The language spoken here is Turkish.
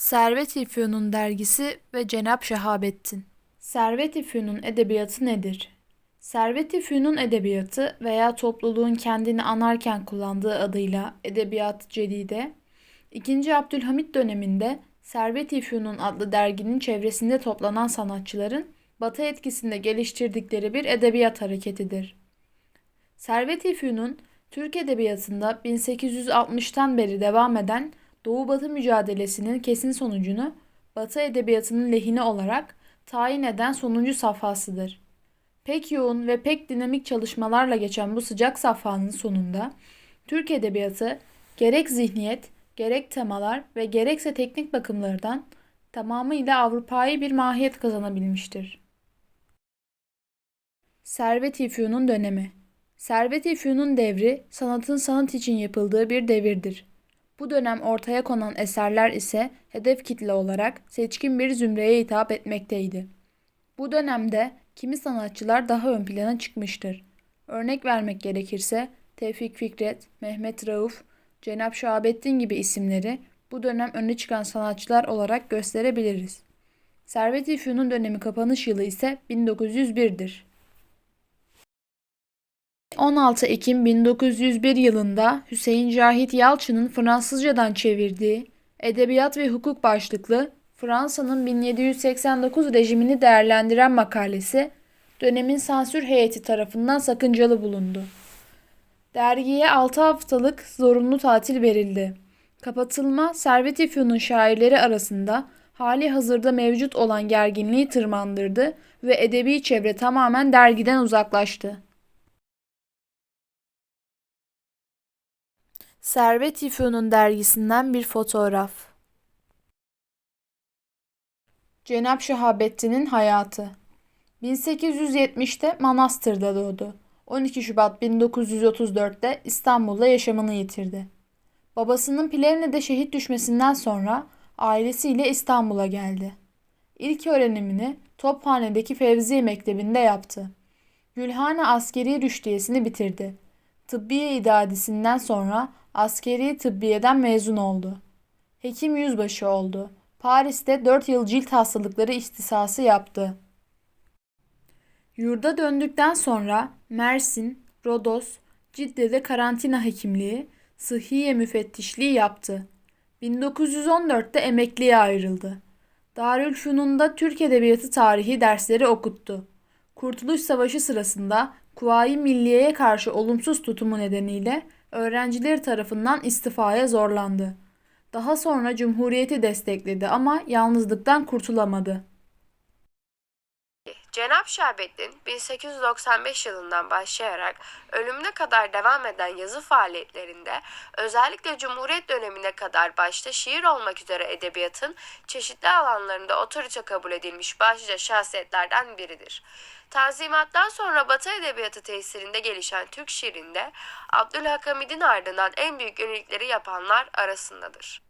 Servet-i Fünun dergisi ve Cenap Şehabettin. Servet-i Fünun edebiyatı nedir? Servet-i Fünun edebiyatı veya topluluğun kendini anarken kullandığı adıyla Edebiyat Cedide, 2. Abdülhamit döneminde Servet-i Fünun adlı derginin çevresinde toplanan sanatçıların Batı etkisinde geliştirdikleri bir edebiyat hareketidir. Servet-i Fünun, Türk edebiyatında 1860'tan beri devam eden Doğu-Batı mücadelesinin kesin sonucunu Batı edebiyatının lehine olarak tayin eden sonuncu safhasıdır. Pek yoğun ve pek dinamik çalışmalarla geçen bu sıcak safhanın sonunda Türk edebiyatı gerek zihniyet, gerek temalar ve gerekse teknik bakımlardan tamamıyla Avrupa'yı bir mahiyet kazanabilmiştir. Servet-i Fünun dönemi Servet-i Fünun devri sanatın sanat için yapıldığı bir devirdir. Bu dönem ortaya konan eserler ise hedef kitle olarak seçkin bir zümreye hitap etmekteydi. Bu dönemde kimi sanatçılar daha ön plana çıkmıştır. Örnek vermek gerekirse Tevfik Fikret, Mehmet Rauf, Cenap Şahabettin gibi isimleri bu dönem öne çıkan sanatçılar olarak gösterebiliriz. Servet-i Fünun dönemi kapanış yılı ise 1901'dir. 16 Ekim 1901 yılında Hüseyin Cahit Yalçın'ın Fransızcadan çevirdiği Edebiyat ve Hukuk başlıklı Fransa'nın 1789 rejimini değerlendiren makalesi dönemin sansür heyeti tarafından sakıncalı bulundu. Dergiye 6 haftalık zorunlu tatil verildi. Kapatılma Servet-i Fünun şairleri arasında hali hazırda mevcut olan gerginliği tırmandırdı ve edebi çevre tamamen dergiden uzaklaştı. Servet-i Fünun dergisinden bir fotoğraf. Cenap Şehabettin'in hayatı 1870'te Manastır'da doğdu. 12 Şubat 1934'te İstanbul'da yaşamını yitirdi. Babasının Plevne'de şehit düşmesinden sonra ailesiyle İstanbul'a geldi. İlk öğrenimini Tophane'deki Fevziye Mektebi'nde yaptı. Gülhane Askeri Rüştiyesini bitirdi. Tıbbiye İdadisi'nden sonra askeri tıbbiyeden mezun oldu. Hekim yüzbaşı oldu. Paris'te 4 yıl cilt hastalıkları ihtisası yaptı. Yurda döndükten sonra Mersin, Rodos, Cidde'de karantina hekimliği, sıhhiye müfettişliği yaptı. 1914'te emekliye ayrıldı. Darülfünun'da Türk Edebiyatı tarihi dersleri okuttu. Kurtuluş Savaşı sırasında Kuvayi Milliye'ye karşı olumsuz tutumu nedeniyle öğrencileri tarafından istifaya zorlandı. Daha sonra Cumhuriyeti destekledi ama yalnızlıktan kurtulamadı. Cenap Şerbettin 1895 yılından başlayarak ölümüne kadar devam eden yazı faaliyetlerinde özellikle Cumhuriyet dönemine kadar başta şiir olmak üzere edebiyatın çeşitli alanlarında otorite kabul edilmiş başlıca şahsiyetlerden biridir. Tanzimattan sonra Batı edebiyatı tesirinde gelişen Türk şiirinde Abdülhakamid'in ardından en büyük yenilikleri yapanlar arasındadır.